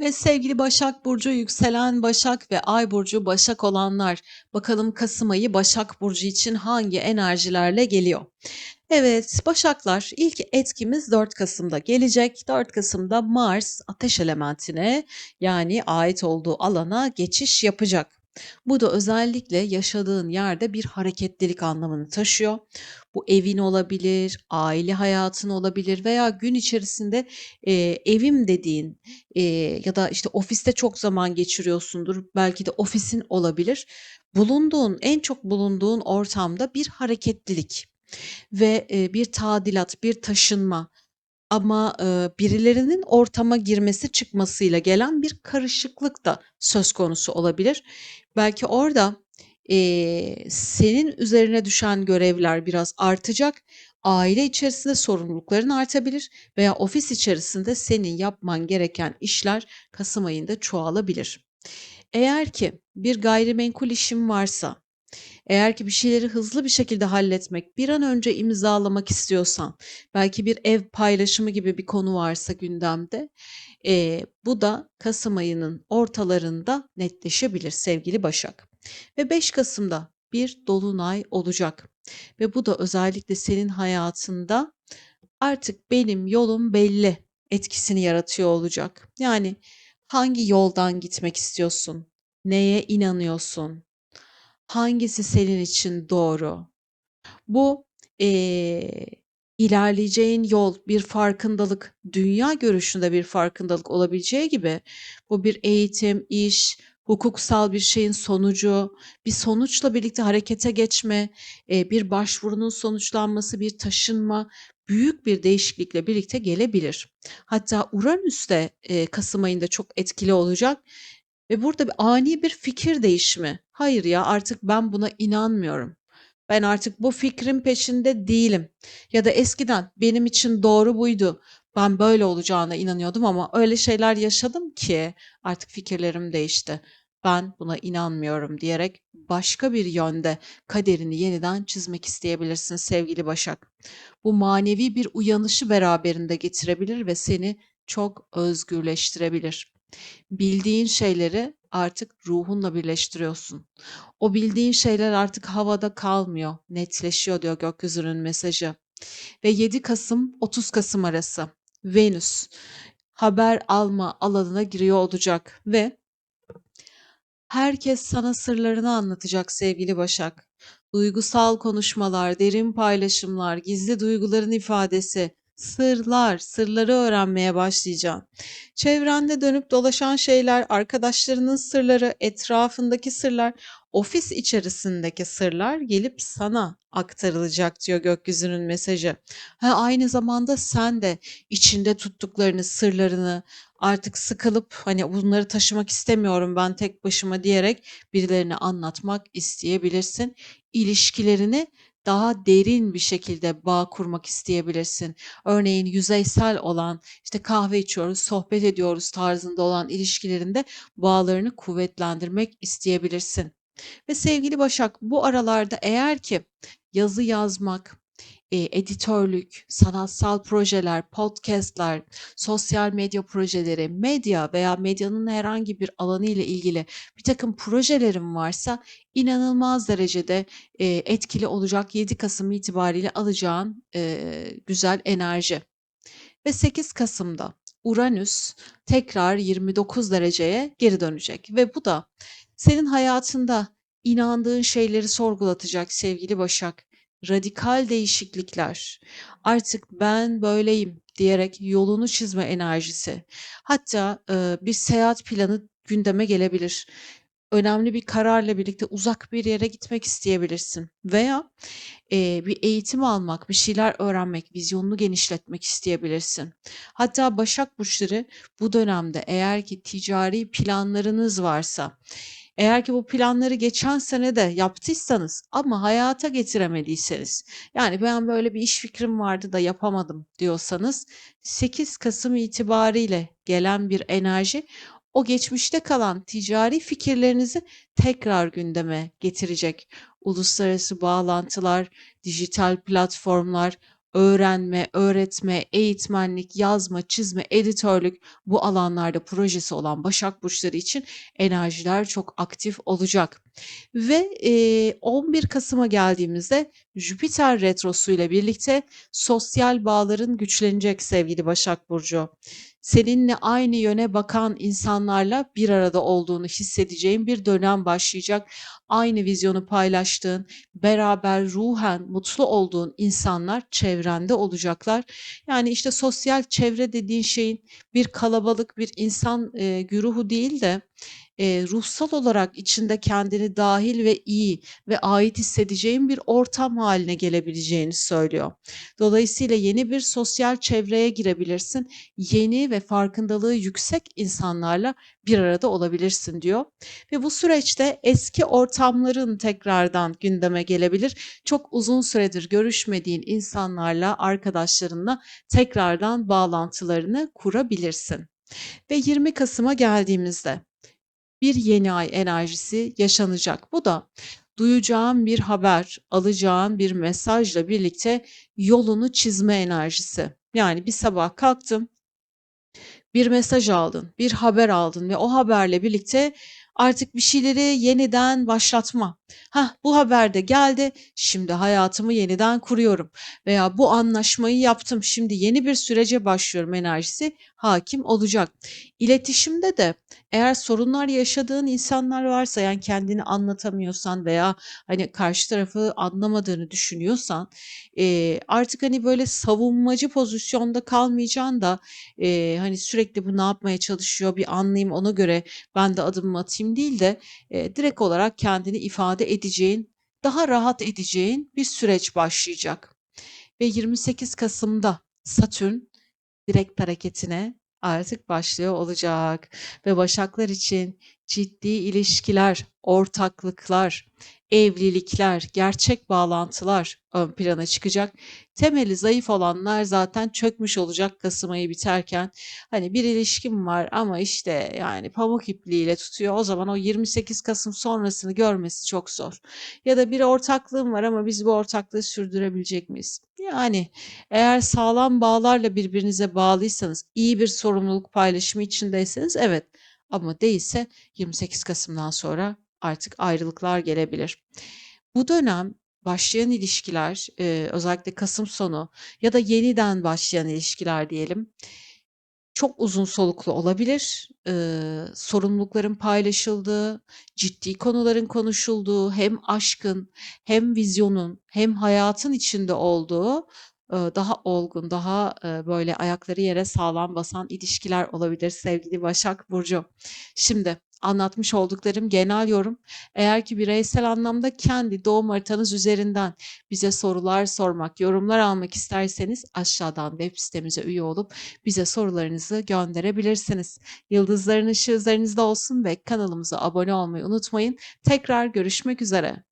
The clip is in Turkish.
Ve sevgili Başak Burcu, yükselen Başak ve Ay Burcu Başak olanlar, bakalım Kasım ayı Başak Burcu için hangi enerjilerle geliyor? Evet, Başaklar ilk etkimiz 4 Kasım'da gelecek. 4 Kasım'da Mars ateş elementine yani ait olduğu alana geçiş yapacak. Bu da özellikle yaşadığın yerde bir hareketlilik anlamını taşıyor. Bu evin olabilir, aile hayatın olabilir veya gün içerisinde eee, evim dediğin eee, ya da işte ofiste çok zaman geçiriyorsundur. Belki de ofisin olabilir. Bulunduğun, en çok bulunduğun ortamda bir hareketlilik ve eee, bir tadilat, bir taşınma ama eee, birilerinin ortama girmesi çıkmasıyla gelen bir karışıklık da söz konusu olabilir. Belki orada eee, senin üzerine düşen görevler biraz artacak. Aile içerisinde sorumlulukların artabilir veya ofis içerisinde senin yapman gereken işler Kasım ayında çoğalabilir. Eğer ki bir gayrimenkul işin varsa, eğer ki bir şeyleri hızlı bir şekilde halletmek, bir an önce imzalamak istiyorsan, belki bir ev paylaşımı gibi bir konu varsa gündemde, eee, bu da Kasım ayının ortalarında netleşebilir sevgili Başak. Ve 5 Kasım'da bir dolunay olacak ve bu da özellikle senin hayatında artık benim yolum belli etkisini yaratıyor olacak. Yani hangi yoldan gitmek istiyorsun? Neye inanıyorsun? Hangisi senin için doğru? Bu, eee, ilerleyeceğin yol, bir farkındalık, dünya görüşünde bir farkındalık olabileceği gibi bu bir eğitim, iş, hukuksal bir şeyin sonucu, bir sonuçla birlikte harekete geçme, bir başvurunun sonuçlanması, bir taşınma, büyük bir değişiklikle birlikte gelebilir. Hatta Uranüs de, kasım ayında çok etkili olacak ve burada bir ani bir fikir değişimi. Hayır ya, artık ben buna inanmıyorum. Ben artık bu fikrin peşinde değilim. Ya da eskiden benim için doğru buydu. Ben böyle olacağına inanıyordum ama öyle şeyler yaşadım ki artık fikirlerim değişti. Ben buna inanmıyorum diyerek başka bir yönde kaderini yeniden çizmek isteyebilirsin sevgili Başak. Bu manevi bir uyanışı beraberinde getirebilir ve seni çok özgürleştirebilir. Bildiğin şeyleri artık ruhunla birleştiriyorsun. O bildiğin şeyler artık havada kalmıyor, netleşiyor diyor gökyüzünün mesajı. Ve 7 Kasım 30 Kasım arası Venüs haber alma alanına giriyor olacak ve herkes sana sırlarını anlatacak sevgili Başak. Duygusal konuşmalar, derin paylaşımlar, gizli duyguların ifadesi, sırlar, sırları öğrenmeye başlayacaksın. Çevrende dönüp dolaşan şeyler, arkadaşlarının sırları, etrafındaki sırlar, ofis içerisindeki sırlar gelip sana aktarılacak diyor gökyüzünün mesajı. Ha, aynı zamanda sen de içinde tuttuklarını, sırlarını artık sıkılıp hani bunları taşımak istemiyorum ben tek başıma diyerek birilerine anlatmak isteyebilirsin. İlişkilerini daha derin bir şekilde bağ kurmak isteyebilirsin. Örneğin yüzeysel olan işte kahve içiyoruz, sohbet ediyoruz tarzında olan ilişkilerinde bağlarını kuvvetlendirmek isteyebilirsin. Ve sevgili Başak bu aralarda eğer ki yazı yazmak, eee, editörlük, sanatsal projeler, podcast'ler, sosyal medya projeleri, medya veya medyanın herhangi bir alanı ile ilgili bir takım projelerin varsa inanılmaz derecede eee, etkili olacak 7 Kasım itibariyle alacağın eee, güzel enerji. Ve 8 Kasım'da Uranüs tekrar 29 dereceye geri dönecek ve bu da senin hayatında inandığın şeyleri sorgulatacak sevgili Başak. Radikal değişiklikler. Artık ben böyleyim diyerek yolunu çizme enerjisi. Hatta e, bir seyahat planı gündeme gelebilir. Önemli bir kararla birlikte uzak bir yere gitmek isteyebilirsin veya Eee, bir eğitim almak, bir şeyler öğrenmek, vizyonunu genişletmek isteyebilirsin. Hatta Başak Burçları bu dönemde eğer ki ticari planlarınız varsa, eğer ki bu planları geçen sene de yaptıysanız ama hayata getiremediyseniz, yani ben böyle bir iş fikrim vardı da yapamadım diyorsanız 8 Kasım itibariyle gelen bir enerji o geçmişte kalan ticari fikirlerinizi tekrar gündeme getirecek. Uluslararası bağlantılar, dijital platformlar, öğrenme, öğretme, eğitmenlik, yazma, çizme, editörlük bu alanlarda projesi olan Başak Burçları için enerjiler çok aktif olacak. Ve eee 11 Kasım'a geldiğimizde Jüpiter retrosu ile birlikte sosyal bağların güçlenecek sevgili Başak Burcu. Seninle aynı yöne bakan insanlarla bir arada olduğunu hissedeceğin bir dönem başlayacak. Aynı vizyonu paylaştığın, beraber ruhen mutlu olduğun insanlar çevrende olacaklar. Yani işte sosyal çevre dediğin şeyin bir kalabalık bir insan eee, güruhu değil de eee, ruhsal olarak içinde kendini dahil ve iyi ve ait hissedeceğin bir ortam haline gelebileceğini söylüyor. Dolayısıyla yeni bir sosyal çevreye girebilirsin. Yeni ve farkındalığı yüksek insanlarla bir arada olabilirsin diyor. Ve bu süreçte eski ortamların tekrardan gündeme gelebilir. Çok uzun süredir görüşmediğin insanlarla, arkadaşlarınla tekrardan bağlantılarını kurabilirsin. Ve 20 Kasım'a geldiğimizde bir yeni ay enerjisi yaşanacak. Bu da duyacağın bir haber, alacağın bir mesajla birlikte yolunu çizme enerjisi. Yani bir sabah kalktım, bir mesaj aldın, bir haber aldın ve o haberle birlikte artık bir şeyleri yeniden başlatma. Hah bu haber de geldi, şimdi hayatımı yeniden kuruyorum veya bu anlaşmayı yaptım, şimdi yeni bir sürece başlıyorum enerjisi hakim olacak. İletişimde de eğer sorunlar yaşadığın insanlar varsa yani kendini anlatamıyorsan veya hani karşı tarafı anlamadığını düşünüyorsan eee, artık hani böyle savunmacı pozisyonda kalmayacaksın da eee, hani sürekli bu ne yapmaya çalışıyor bir anlayayım ona göre ben de adımımı atayım değil de eee, direkt olarak kendini ifade edeceğin, daha rahat edeceğin bir süreç başlayacak. Ve 28 Kasım'da Satürn direkt hareketine artık başlıyor olacak ve Başaklar için ciddi ilişkiler, ortaklıklar, evlilikler, gerçek bağlantılar ön plana çıkacak. Temeli zayıf olanlar zaten çökmüş olacak Kasım ayı biterken. Hani bir ilişkim var ama işte yani pamuk ipliğiyle tutuyor. O zaman o 28 Kasım sonrasını görmesi çok zor. Ya da bir ortaklığım var ama biz bu ortaklığı sürdürebilecek miyiz? Yani eğer sağlam bağlarla birbirinize bağlıysanız, iyi bir sorumluluk paylaşımı içindeyseniz evet. Ama değilse 28 Kasım'dan sonra artık ayrılıklar gelebilir. Bu dönem başlayan ilişkiler, eee, özellikle Kasım sonu ya da yeniden başlayan ilişkiler diyelim, çok uzun soluklu olabilir. Eee, sorumlulukların paylaşıldığı, ciddi konuların konuşulduğu, hem aşkın hem vizyonun hem hayatın içinde olduğu, daha olgun, daha, eee, böyle ayakları yere sağlam basan ilişkiler olabilir sevgili Başak Burcu. Şimdi anlatmış olduklarım genel yorum. Eğer ki bireysel anlamda kendi doğum haritanız üzerinden bize sorular sormak, yorumlar almak isterseniz aşağıdan web sitemize üye olup bize sorularınızı gönderebilirsiniz. Yıldızların ışığı üzerinizde olsun ve kanalımıza abone olmayı unutmayın. Tekrar görüşmek üzere.